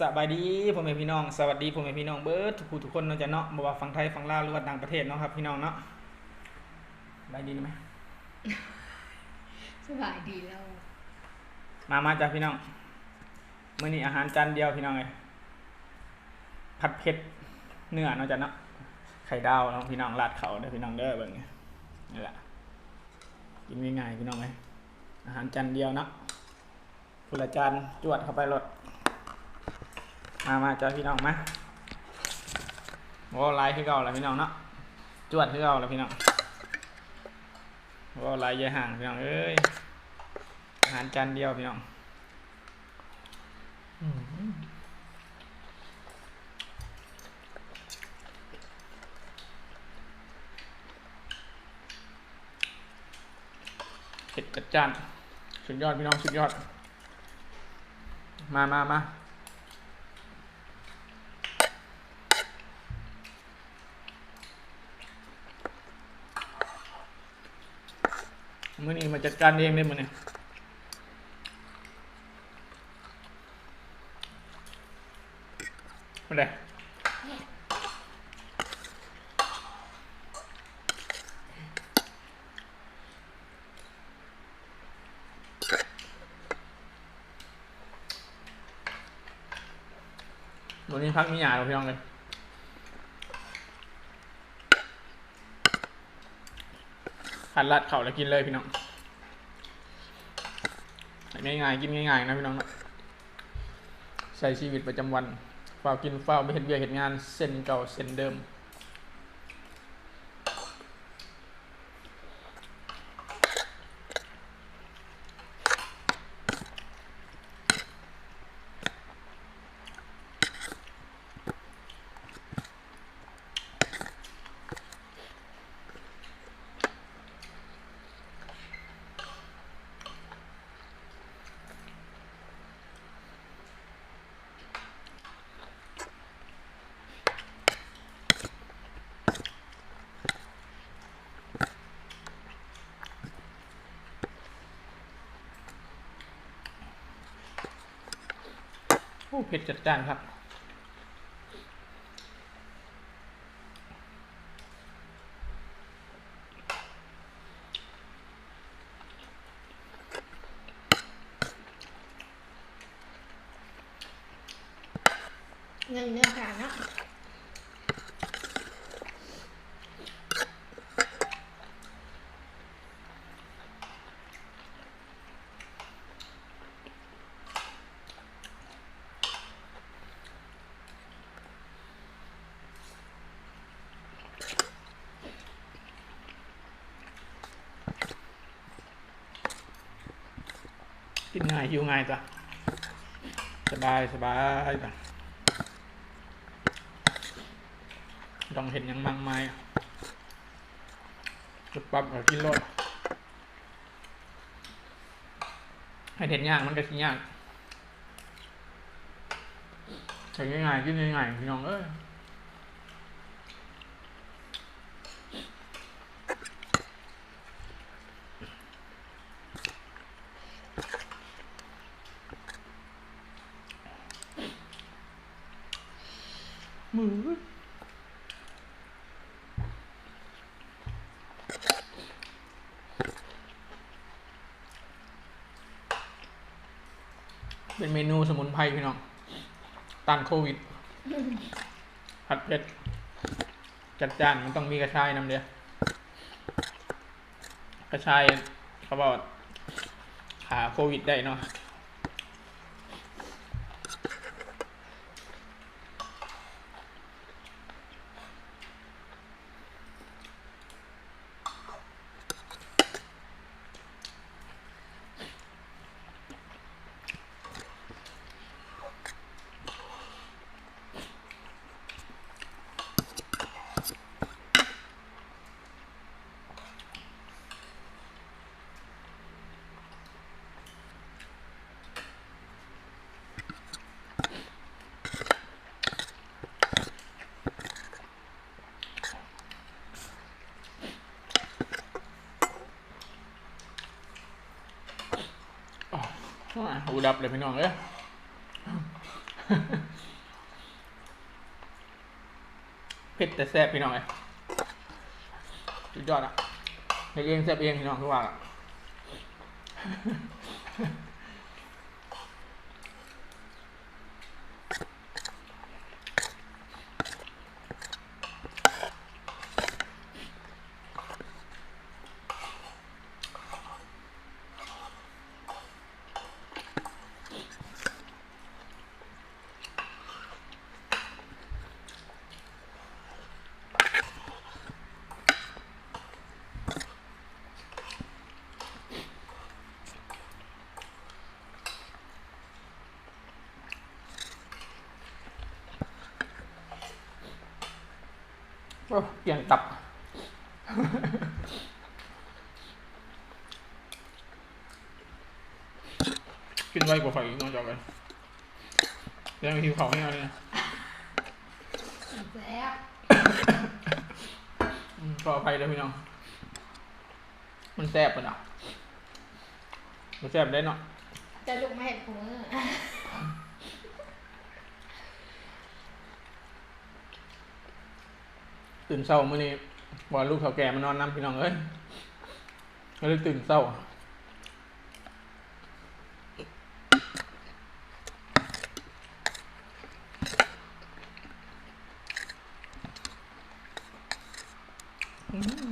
สบายดีพ่อแม่พี่น้องสวัสดีพ่อแม่พี่น้องเบิร์ดทุกผู้ทุกคนเนาะจะเนาะบ่ว่าฝั่งไทยฝั่งลาวหรือว่าต่างประเทศเนาะครับพี่น้องเนาะสบายดีไหมสบายดีแล้ว มามาจ้ะพี่น้องมื้อนี้อาหารจานเดียวพี่น้องเลยผัดเผ็ดเนื้อเนาะจ้ะเนาะไข่ดาวเนาะพี่น้องราดเขาเด้อพี่น้องเด้อเบิ่งนี่แหละกินง่ายๆพี่น้องเลยอาหารจานเดียวเนาะคนละจานจวดเข้าไปรถ มามาจ้ะพี่น้องมาโอ้ลายคือเก่าแล้วพี่น้องเนาะจวดคือเก่าแล้วพี่น้องโอ้ลายใหญ่ห่างพี่น้องเอ้ยอาหารจานเดียวพี่น้องเผ็ดจัดจ้านสุดยอดพี่น้องสุดยอด มามามา มื่อนี้มาจัดการเองเลยมื้อนี้ไม่ได้วันนี้พักมีหยาเราพี่น้องเลย ขันลัดเข่าแล้วกินเลยพี่น้องง่ายๆกินง่ายๆนะพี่น้องนะใช้ชีวิตประจำวันฝ้าวกินฝ้าวไม่เห็นเบียเห็นงานเส้นเก่าเส้นเดิม เผ็ดจัดจ้านครับ เงินเนื้อการเนาะ กินง่ายหิวง่ายจ้ะสบายสบายจ้ะต้องเห็นยังมังไม้จุดปั๊บแล้วกินรสให้เห็นยากมันก็สิยากใช้ง่ายๆกินง่ายๆพี่น้องเอ้ย มือเป็นเมนูสมุนไพรพี่น้องต้านโควิด ผัดเผ็ด จัดจ้านมันต้องมีกระชายน้ำเดียวกระชายเขาบอกขาโควิดได้เนาะ อูดับเลยพี่น้องเอ้ยเผ็ดแต่แซ่บพี่น้องเอ้ยสุดยอดอะเองแซ่บเองพี่น้องทุกวันอะ โอ้เปลี่ยนตับ กินไวกว่าไฟอีกน้องจอกเลยยังหิวเขาให้เอาเลยนะแซ่บอืมขออภัยด้วยพี่น้อง มันแซ่บปะเนาะมันแซ่บได้เนาะจะลุกมาเห็ดผง ตื่นเศร้ามื่อนี้ว่าลูกเขาแก่มานอนน้ำพี่น้องเอ้ยก็เลยตื่นเศร้าอืม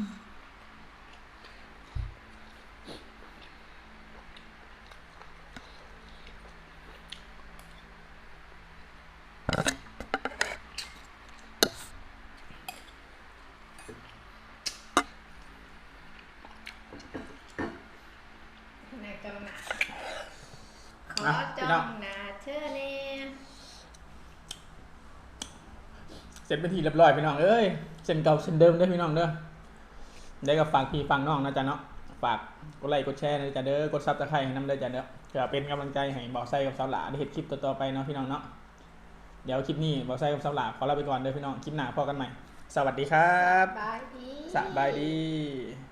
ในกำหนัดขอจองหนาเธอเนี่ย เสร็จเป็นทีเรียบร้อยพี่น้องเอ้ยเส้นเก่าเส้นเดิมเด้อพี่น้องเด้อได้กับฝากพี่ฟังน้องนะจ๊ะเนาะฝากกดไลค์กดแชร์นะจ๊ะเด้อกดซับสไครต์ให้น้ำเด้อจ๊ะเด้อเพื่อเป็นกำลังใจให้บอกไส้กับสาวหลาได้เห็นคลิปต่อๆไปเนาะพี่น้องเนาะเดี๋ยวคลิปนี้บอกไส้กับสาวหลาขอลาไปก่อนเด้อพี่น้องคลิปหน้าพอกันใหม่ สวัสดีครับบายดีสบายดี